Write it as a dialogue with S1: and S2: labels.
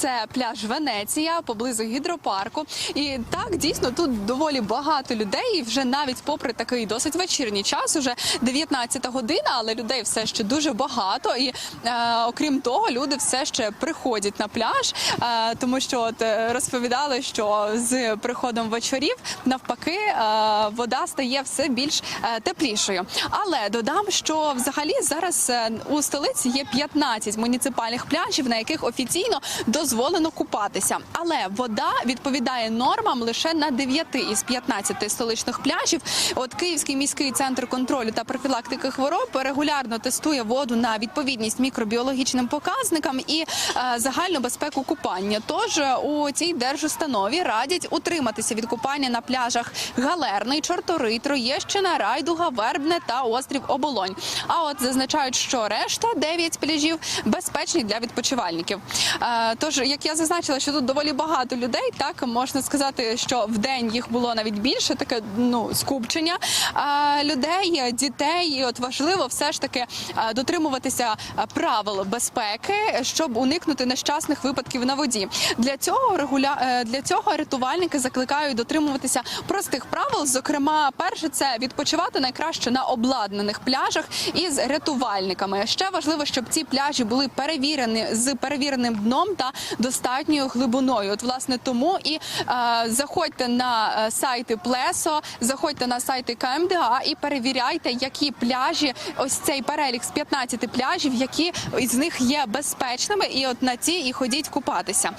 S1: Це пляж Венеція поблизу гідропарку. І так дійсно тут доволі багато людей. І вже навіть попри такий досить вечірній час, уже 19 година, але людей все ще дуже багато. І е, окрім того, люди все ще приходять на пляж, е, тому що от е, розповідали, що з приходом вечорів навпаки е, вода стає все більш е, теплішою. Але додам, що взагалі зараз е, у столиці є 15 муніципальних пляжів, на яких офіційно дозволено купатися. Але вода відповідає нормам лише на 9 із 15 столичних пляжів. От Київський міський центр контролю та профілактики хвороб регулярно тестує воду на відповідність мікробіологічним показникам і е, загальну безпеку купання. Тож е, у цій держустанові радять утриматися від купання на пляжах Галерний, Чорторий, Троєщина, Райдуга, Вербне та острів Оболонь. А от зазначають, що решта 9 пляжів безпечні для відпочивальників. Е, Тож, як я зазначила, що тут доволі багато людей, так можна сказати, що в день їх було навіть більше, таке ну скупчення е, людей, дітей. І от важливо все ж таки дотримуватися правил безпеки, щоб уникнути нещасних випадків на воді. Для цього регуля... е, для цього рятувальники закликають дотримуватися простих правил. Зокрема, перше це відпочивати найкраще на обладнаних пляжах із рятувальниками. Ще важливо, щоб ці пляжі були перевірені з перевіреним дном та достатньою глибиною. От власне тому і е, заходьте на е, сайти Плесо, заходьте на сайти КМДА і перевіряйте, які пляжі, ось цей перелік з 15 пляжів, які з них є безпечними, і от на ці і ходіть купатися.